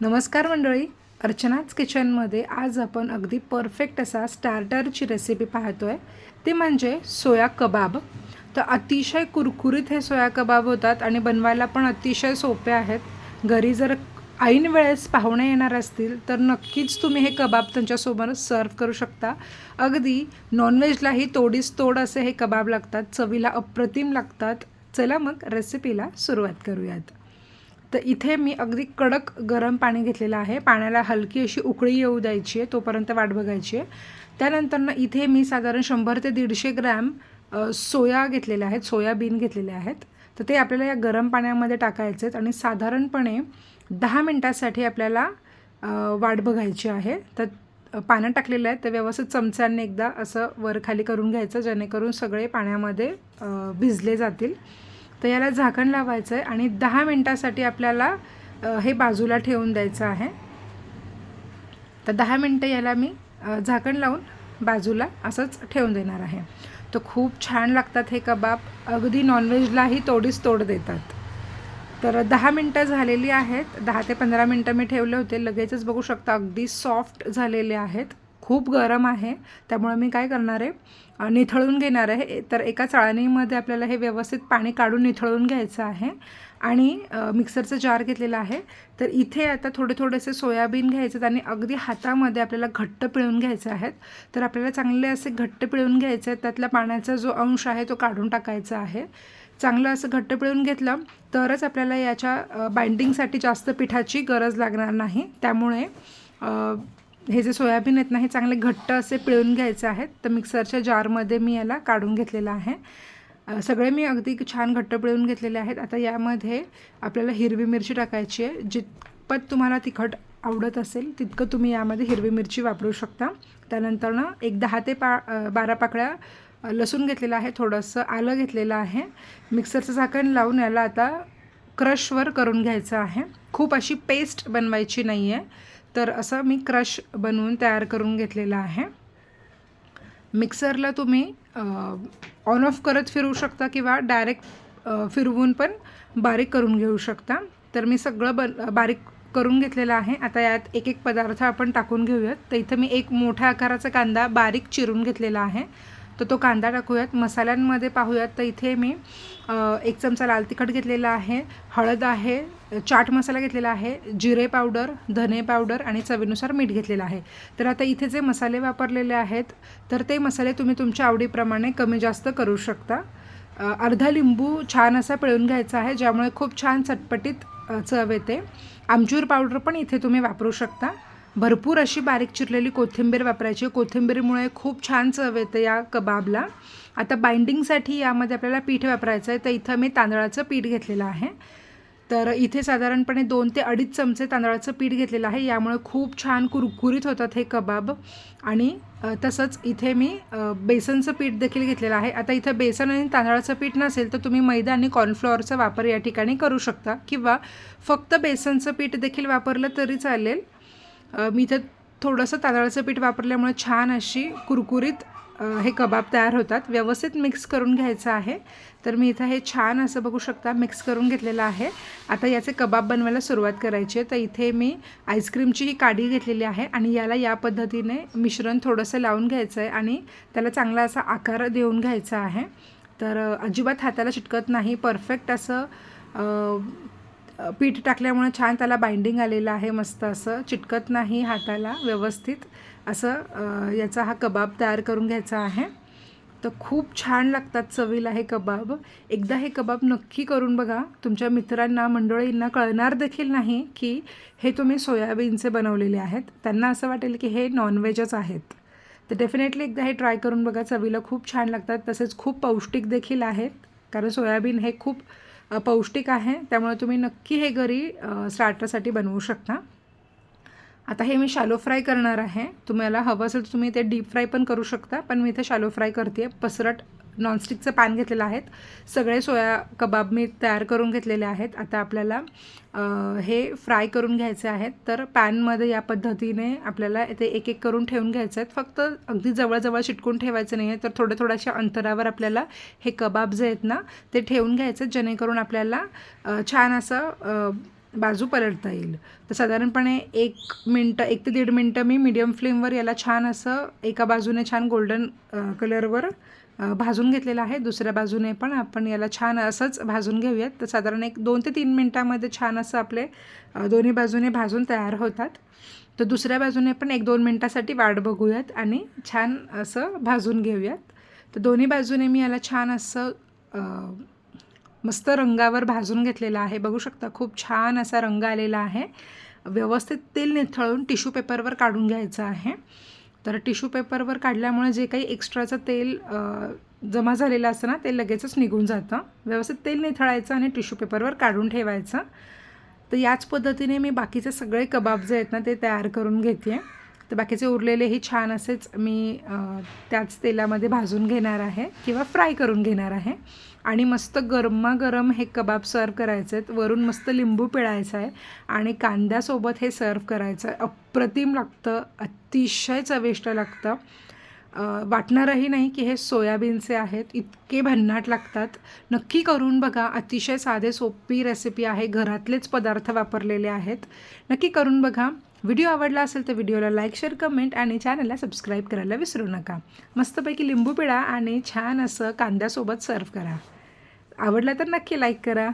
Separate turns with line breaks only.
नमस्कार मंडळी अर्चनाच किचनमध्ये आज आपण अगदी परफेक्ट असा स्टार्टरची रेसिपी पाहतो आहे ते म्हणजे सोया कबाब. तर अतिशय कुरकुरीत हे सोया कबाब होतात आणि बनवायला पण अतिशय सोपे आहेत. घरी जर ऐन वेळेस पाहुणे येणार असतील तर नक्कीच तुम्ही हे कबाब त्यांच्यासोबत सर्व करू शकता. अगदी नॉनव्हेजलाही तोडीस तोड असे हे कबाब लागतात चवीला अप्रतिम लागतात. चला मग रेसिपीला सुरुवात करूयात. तर इथे मी अगदी कडक गरम पाणी घेतलेलं आहे. पाण्याला हलकी अशी उकळी येऊ द्यायची आहे तोपर्यंत वाट बघायची आहे. त्यानंतरनं इथे मी साधारण शंभर ते दीडशे ग्रॅम सोया घेतलेले आहेत सोयाबीन घेतलेले आहेत. तर ते आपल्याला या गरम पाण्यामध्ये टाकायचे आहेत आणि साधारणपणे दहा मिनटासाठी आपल्याला वाट बघायची आहे. तर पानं पाण्यात टाकलेलं आहे ते व्यवस्थित चमच्यांनी एकदा असं वर खाली करून घ्यायचं जेणेकरून सगळे पाण्यामध्ये भिजले जातील. तर याला झाकण लावायचं आहे आणि दहा मिनटासाठी आपल्याला हे बाजूला ठेवून द्यायचं आहे. तर दहा मिनटं याला मी झाकण लावून बाजूला असंच ठेवून देणार आहे. तर खूप छान लागतात हे कबाब. अगदी नॉनव्हेजलाही तोडीस तोड देतात. तर दहा मिनटं झालेली आहेत. दहा ते पंधरा मिनटं मी ठेवले होते. लगेचच बघू शकता अगदी सॉफ्ट झालेले आहेत. खूप गरम आहे. त्यामुळे मी काय करणार आहे? निथळून घेणार आहे. तर एका चाळणीमध्ये आपल्याला हे व्यवस्थित पाणी काढून निथळून घ्यायचं आहे. आणि मिक्सरचं जार घेतलेलं आहे. तर इथे आता थोडे थोडेसे सोयाबीन घ्यायचे आहेत आणि अगदी हातामध्ये आपल्याला घट्ट पिळून घ्यायचे आहेत. तर आपल्याला चांगले असे घट्ट पिळून घ्यायचे आहेत. त्यातला पाण्याचा जो अंश आहे तो काढून टाकायचा आहे. चांगलं असं घट्ट पिळून घेतलं तरच आपल्याला याच्या बाइंडिंगसाठी जास्त पिठाची गरज लागणार नाही. त्यामुळे हे जे सोयाबीन आहेत ना हे चांगले घट्ट असे पिळून घ्यायचे आहेत. तर मिक्सरच्या जारमध्ये मी याला काढून घेतलेलं आहे. सगळे मी अगदी छान घट्ट पिळून घेतलेले आहेत. आता यामध्ये आपल्याला हिरवी मिरची टाकायची आहे. जितपत तुम्हाला तिखट आवडत असेल तितकं तुम्ही यामध्ये हिरवी मिरची वापरू शकता. त्यानंतरनं एक दहा ते पा बारा पाकळ्या लसूण घेतलेलं आहे. थोडंसं आलं घेतलेलं आहे. मिक्सरचं झाकण लावून याला आता क्रशवर करून घ्यायचं आहे. खूप अशी पेस्ट बनवायची नाही आहे तर असं मी क्रश बनवून तयार करून घेतलेलं आहे. मिक्सरला तुम्ही ऑन ऑफ करत फिरवू शकता किंवा डायरेक्ट फिरवून पण बारीक करून घेऊ शकता. तर मी सगळं बन बारीक करून घेतलेलं आहे. आता यात एक एक पदार्थ आपण टाकून घेऊयात. तर इथं मी एक मोठ्या आकाराचा कांदा बारीक चिरून घेतलेला आहे. तर तो कांदा टाकूयात. मसाल्यांमध्ये पाहूयात. तर इथे मी एक चमचा लाल तिखट घेतलेला आहे. हळद आहे चाट मसाला घेतलेला आहे जिरे पावडर धने पावडर आणि चवीनुसार मीठ घेतलेलं आहे. तर आता इथे जे मसाले वापरलेले आहेत तर ते मसाले तुम्ही तुमच्या आवडीप्रमाणे कमी जास्त करू शकता. अर्धा लिंबू छान असा पिळून घ्यायचा आहे ज्यामुळे खूप छान चटपटीत चव येते. आमचूर पावडर पण इथे तुम्ही वापरू शकता. भरपूर अशी बारीक चिरलेली कोथिंबीर वापरायची. कोथिंबीरमुळे खूप छान चव येते या कबाबला. आता बाइंडिंगसाठी यामध्ये आपल्याला पीठ वापरायचं आहे. तर इथं मी तांदळाचं पीठ घेतलेलं आहे. तर इथे साधारणपणे दोन ते अडीच चमचे तांदळाचं पीठ घेतलेलं आहे. यामुळे खूप छान कुरकुरीत होतात हे कबाब. आणि तसंच इथे मी बेसनचं पीठ देखील घेतलेलं आहे. आता इथं बेसन आणि तांदळाचं पीठ नसेल तर तुम्ही मैदा आणि कॉर्नफ्लॉवरचा वापर या ठिकाणी करू शकता. किंवा फक्त बेसनचं पीठ देखील वापरलं तरी चालेल. मी इथं थोडंसं तांदळाचं पीठ वापरल्यामुळे छान अशी कुरकुरीत हे कबाब तयार होतात. व्यवस्थित मिक्स करून घ्यायचं आहे. तर मी इथं हे छान असं बघू शकता मिक्स करून घेतलेलं आहे. आता याचे कबाब बनवायला सुरुवात करायची आहे. तर इथे मी आईस्क्रीमची ही काडी घेतलेली आहे आणि याला या पद्धतीने मिश्रण थोडंसं लावून घ्यायचं आहे आणि त्याला चांगला असा आकार देऊन घ्यायचा आहे. तर अजिबात हाताला चिटकत नाही. परफेक्ट असं पीठ टाकल्यामुळे छान त्याला बाइंडिंग आलेलं आहे मस्त असं चिटकत नाही हाताला व्यवस्थित. असं याचा हा कबाब तयार करून घ्यायचा आहे. तर खूप छान लागतात चवीला हे कबाब. एकदा हे कबाब नक्की करून बघा. तुमच्या मित्रांना मंडळींना कळणार देखील नाही की हे तुम्ही सोयाबीनचे बनवलेले आहेत. त्यांना असं वाटेल की हे नॉनव्हेजच आहेत. तर डेफिनेटली एकदा हे ट्राय करून बघा. चवीला खूप छान लागतात. तसेच खूप पौष्टिक देखील आहेत. कारण सोयाबीन हे खूप पौष्टिक आहे त्यामुळे तुम्ही नक्की हे घरी स्टार्टरसाठी बनवू शकता. आता हे मी शालो फ्राय करणार आहे. तुम्हाला हवं असेल तर तुम्ही ते डीप फ्राय पण करू शकता पण मी इथे शालो फ्राय करते पसरट नॉनस्टिकचं पॅन घेतलेलं आहेत. सगळे सोया कबाब मी तयार करून घेतलेले आहेत. आता आपल्याला हे फ्राय करून घ्यायचे आहेत. तर पॅनमध्ये या पद्धतीने आपल्याला ते एक एक करून ठेवून घ्यायचे आहेत. फक्त अगदी जवळजवळ चिटकून ठेवायचं नाही आहे तर थोड्या थोड्याशा अंतरावर आपल्याला हे कबाब जे आहेत ना ते ठेवून घ्यायचे आहेत, जेणेकरून आपल्याला छान असं बाजू पलटता येईल. तर साधारणपणे एक मिनटं एक ते दीड मिनटं मी मीडियम फ्लेमवर याला छान असं एका बाजूने छान गोल्डन कलरवर भाजून घेतलेलं आहे. दुसऱ्या बाजूने पण आपण याला छान असंच भाजून घेऊयात. तर साधारण एक दोन ते तीन मिनटामध्ये छान असं आपले दोन्ही बाजूने भाजून तयार होतात. तर दुसऱ्या बाजूने पण एक दोन मिनटासाठी वाट बघूयात आणि छान असं भाजून घेऊयात. तर दोन्ही बाजूने मी याला छान असं मस्त रंगावर भाजून घेतलेला आहे. बघू शकता खूप छान असा रंग आलेला आहे. व्यवस्थित तेल निथळून टिश्यू पेपरवर काढून घ्यायचं आहे. तर टिश्यू पेपरवर काढल्यामुळे जे काही एक्स्ट्राचं तेल जमा झालेलं असतं ना ते लगेचच निघून जातं. व्यवस्थित तेल निथळायचं आणि टिश्यू पेपरवर काढून ठेवायचं. तर याच पद्धतीने मी बाकीचे सगळे कबाब जे आहेत ना ते तयार करून घेते तर बाकीचे उरलेलेही छान असेच मी त्याच तेलामध्ये भाजून घेणार आहे किंवा फ्राय करून घेणार आहे. आणि मस्त गरमागरम हे कबाब सर्व करायचे आहेत. वरून मस्त लिंबू पिळायचं आहे आणि कांद्यासोबत हे सर्व करायचं आहे. अप्रतिम लागतं अतिशय चविष्ट लागतं. वाटणारही नाही की हे सोयाबीनचे आहेत. इतके भन्नाट लागतात. नक्की करून बघा. अतिशय साधे सोपी रेसिपी आहे. घरातलेच पदार्थ वापरलेले आहेत. नक्की करून बघा. व्हिडिओ आवडला असेल तर व्हिडिओला लाईक शेअर कमेंट आणि चॅनलला सबस्क्राईब करायला विसरू नका. मस्तपैकी लिंबू पिळा आणि छान असं कांद्यासोबत सर्व करा. आवडला तर नक्की लाईक करा.